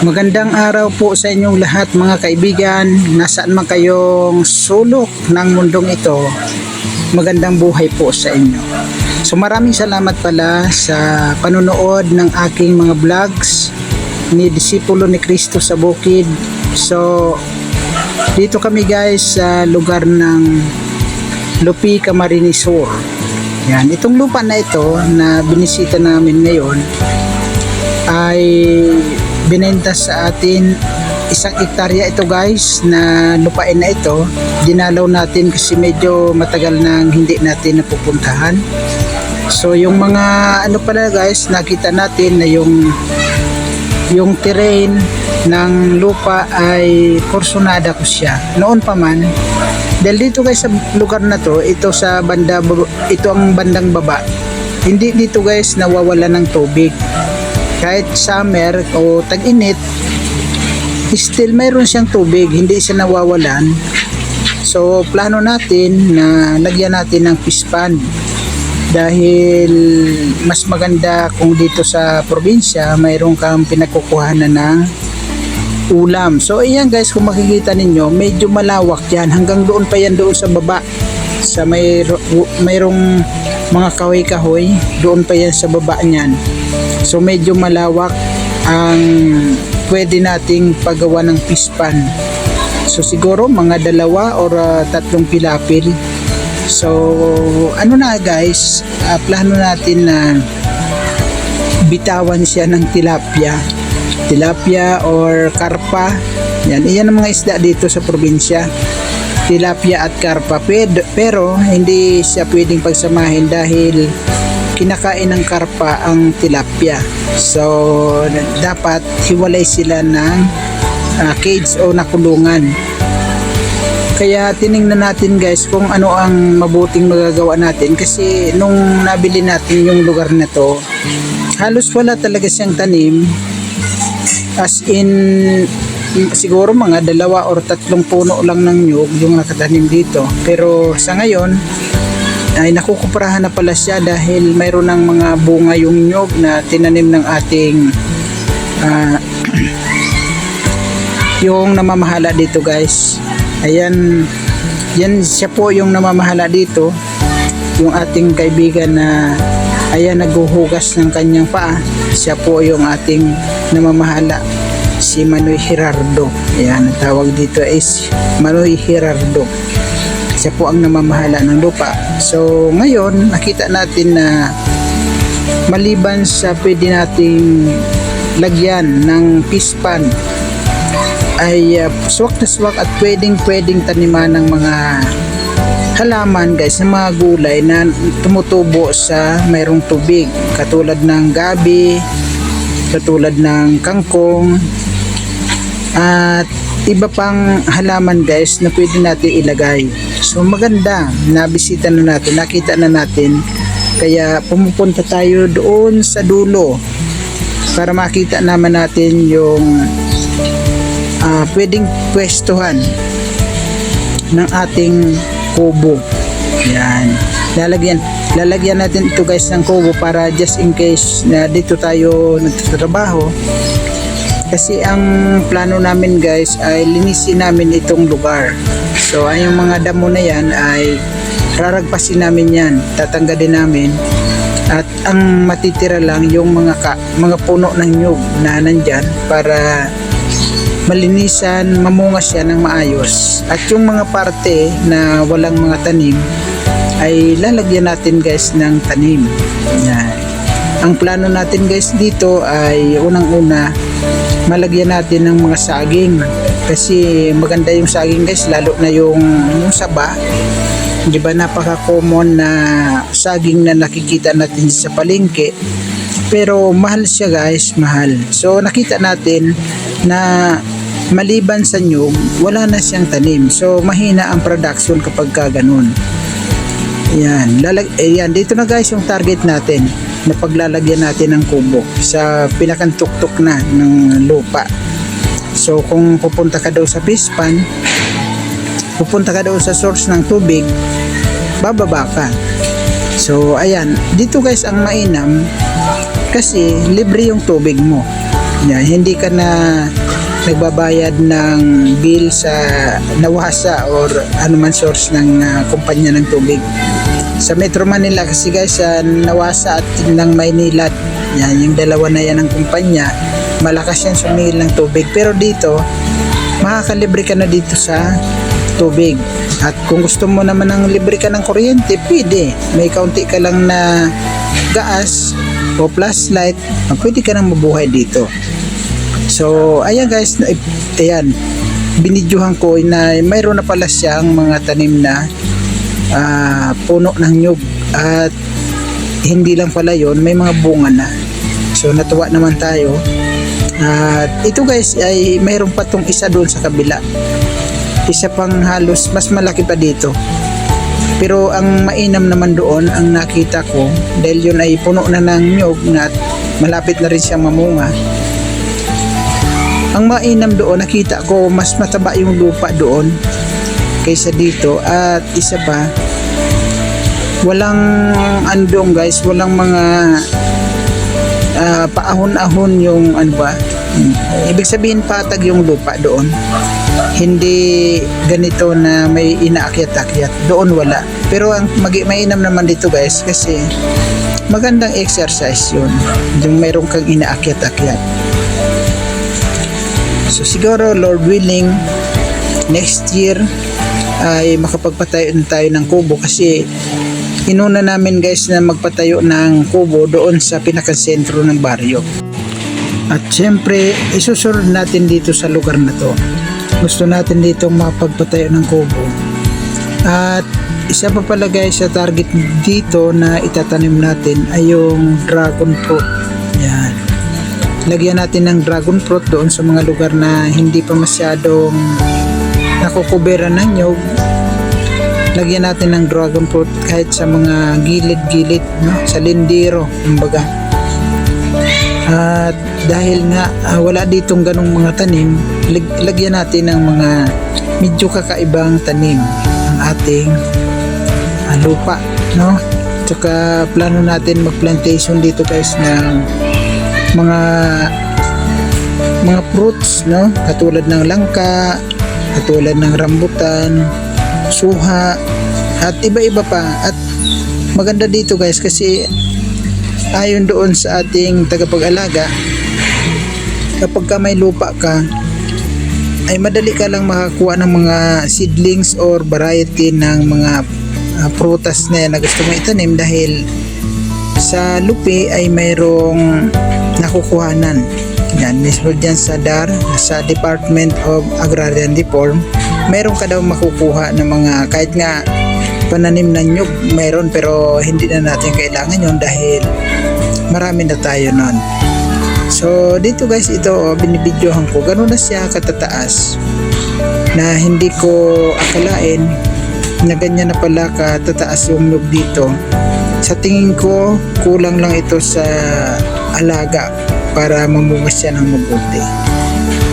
Magandang araw po sa inyong lahat mga kaibigan. Nasaan man kayong sulok ng mundong ito, magandang buhay po sa inyo. So maraming salamat pala sa panonood ng aking mga vlogs ni Disipulo ni Kristo sa Bukid. So dito kami guys sa lugar ng Lupi Camarines. Yan, itong lupa na ito na binisita namin ngayon ay binenta sa atin isang ektarya ito guys na lupain na ito. Dinalaw natin kasi medyo matagal nang hindi natin napupuntahan. So yung mga ano pala guys nakita natin na yung yung terrain ng lupa ay porsonada ko siya. Noon pa man dahil dito guys sa lugar na to ito sa banda ito ang bandang baba. Hindi dito guys nawawala ng tubig kahit summer o tag-init still mayroon siyang tubig hindi siya nawawalan. So plano natin na lagyan natin ng fish pond dahil mas maganda kung dito sa probinsya mayroon kang pinagkukuhanan ng ulam. So ayan guys kung makikita ninyo medyo malawak yan. Hanggang doon pa yan doon sa baba. Sa may mayroong mga kahoy-kahoy doon pa yan sa baba niyan So medyo malawak ang pwede nating paggawa ng fish. So siguro mga dalawa or uh, tatlong pilapil. So ano na guys, uh, plano natin na bitawan siya ng tilapia. Tilapia or karpa. Yan, iyan ang mga isda dito sa probinsya. Tilapia at karpa. Pero, pero hindi siya pwedeng pagsamahin dahil kinakain ng karpa ang tilapia. So, dapat hiwalay sila ng uh, cage o nakulungan. Kaya tiningnan natin guys kung ano ang mabuting magagawa natin kasi nung nabili natin yung lugar na to, halos wala talaga siyang tanim. As in, siguro mga dalawa or tatlong puno lang ng nyug yung nakatanim dito. Pero sa ngayon, ay nakukuprahan na pala siya dahil mayroon ng mga bunga yung nyog na tinanim ng ating uh, yung namamahala dito guys. Ayan yan siya po yung namamahala dito. Yung ating kaibigan na ayan naghuhugas ng kanyang paa. Siya po yung ating namamahala. Si Manoy Gerardo. Ayan ang tawag dito is Manoy Gerardo siya po ang namamahala ng lupa. So ngayon nakita natin na maliban sa pwede nating lagyan ng pispan ay uh, swak na swak at pwedeng pwedeng taniman ng mga halaman guys ng mga gulay na tumutubo sa mayroong tubig katulad ng gabi katulad ng kangkong at iba pang halaman guys na pwede natin ilagay so maganda. Nabisita na natin nakita na natin. Kaya pumupunta tayo doon sa dulo para makita naman natin yung uh, pwedeng pwestuhan ng ating kubo. Yan. Lalagyan lalagyan natin ito guys ng kubo para just in case na dito tayo nagtatrabaho kasi ang plano namin guys ay linisin namin itong lugar. So ay yung mga damo na yan ay raragpasin namin yan tatanggalin namin. At ang matitira lang yung mga ka, mga puno ng nyug na nandyan para malinisan, mamunga siya ng maayos. At yung mga parte na walang mga tanim ay lalagyan natin guys ng tanim. Yan. ang plano natin guys dito ay unang una malagyan natin ng mga saging. Kasi maganda yung saging guys lalo na yung, yung saba. Di ba napaka common na saging na nakikita natin sa palengke. Pero mahal siya guys mahal. So nakita natin na maliban sa nyug wala na siyang tanim. So mahina ang production kapag ka ganun. Yan, lalag eh, yan dito na guys yung target natin na paglalagyan natin ng kubo sa pinakantuktok na ng lupa. So kung pupunta ka daw sa pispan, pupunta ka daw sa source ng tubig, bababa ka. So ayan, dito guys ang mainam kasi libre yung tubig mo. Yan, hindi ka na nagbabayad ng bill sa nawasa or anuman source ng ah, kumpanya ng tubig. Sa Metro Manila kasi guys, sa Nawasa at ng Maynilad, yan, yung dalawa na yan ng kumpanya, malakas yan sumingil ng tubig. Pero dito, makakalibre ka na dito sa tubig. At kung gusto mo naman ng libre ka ng kuryente, pwede. May kaunti ka lang na gas o flashlight, ah, pwede ka nang mabuhay dito. So, ayan guys, na- ayan, binidyohan ko na mayroon na pala siyang mga tanim na ah, puno ng nyug at hindi lang pala yon may mga bunga na. So, natuwa naman tayo. At ito guys ay mayroon pa tong isa doon sa kabila. Isa pang halos mas malaki pa dito. Pero ang mainam naman doon ang nakita ko dahil yun ay puno na ng nyog na malapit na rin siyang mamunga. Ang mainam doon nakita ko mas mataba yung lupa doon kaysa dito. At isa pa walang andong guys. Walang mga ah, paahon-ahon yung ano ba? Ibig sabihin patag yung lupa doon. Hindi ganito na may inaakyat-akyat. Doon wala. Pero ang mag- mainam naman dito guys kasi magandang exercise yun. Yung mayroon kang inaakyat-akyat. So siguro Lord willing next year ay makapagpatayo na tayo ng kubo kasi inuna namin guys na magpatayo ng kubo doon sa pinakasentro ng baryo. At syempre isusunod natin dito sa lugar na to. Gusto natin dito makapagpatayo ng kubo. At isa pa pala guys sa target dito na itatanim natin ay yung dragon fruit. Yan. Lagyan natin ng dragon fruit doon sa mga lugar na hindi pa masyadong nakukubera ng nyog lagyan natin ng dragon fruit kahit sa mga gilid-gilid no? sa lindero kumbaga. At dahil nga ah, wala ditong ganong mga tanim lag- lagyan natin ng mga medyo kakaibang tanim. Ang ating ah, lupa no? Tsaka plano natin mag-plantation dito guys ng mga mga fruits no? Katulad ng langka katulad ng rambutan suha at iba-iba pa. At maganda dito guys kasi ayon doon sa ating tagapag-alaga kapag ka may lupa ka ay madali ka lang makakuha ng mga seedlings or variety ng mga ah, prutas na yan na gusto mo itanim dahil sa lupi ay mayroong nakukuhanan yan mismo dyan sa DAR sa Department of Agrarian Reform meron ka daw makukuha ng mga kahit nga pananim ng nyug meron pero hindi na natin kailangan yon dahil marami na tayo nun. So dito guys ito oh, binibidyohan ko. Ganun na siya katataas na hindi ko akalain na ganyan na pala katataas yung nyug dito. Sa tingin ko kulang lang ito sa alaga para mamunga siya ng mabuti.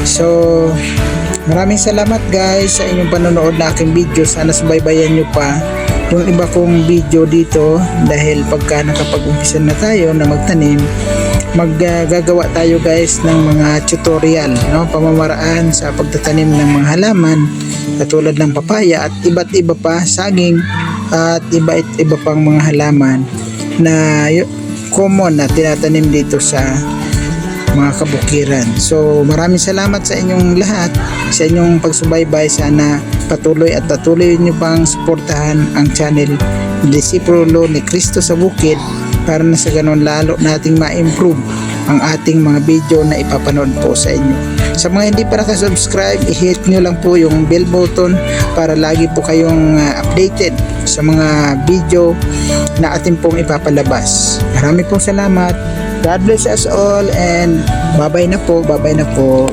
So maraming salamat guys sa inyong panonood na aking video. Sana subaybayan nyo pa yung iba kong video dito dahil pagka nakapag-umpisa na tayo na magtanim maggagawa tayo guys ng mga tutorial no? Pamamaraan sa pagtatanim ng mga halaman katulad ng papaya at iba't iba pa saging at iba iba pang mga halaman na common na tinatanim dito sa mga kabukiran. So maraming salamat sa inyong lahat, sa inyong pagsubaybay. Sana patuloy at patuloy nyo pang suportahan ang channel Disipulo ni Kristo sa Bukid para na sa ganun lalo nating ma-improve ang ating mga video na ipapanood po sa inyo. Sa mga hindi pa nakasubscribe, i-hit nyo lang po yung bell button para lagi po kayong uh, updated sa mga video na ating pong ipapalabas. Marami pong salamat. God bless us all and babay na po, babay na po.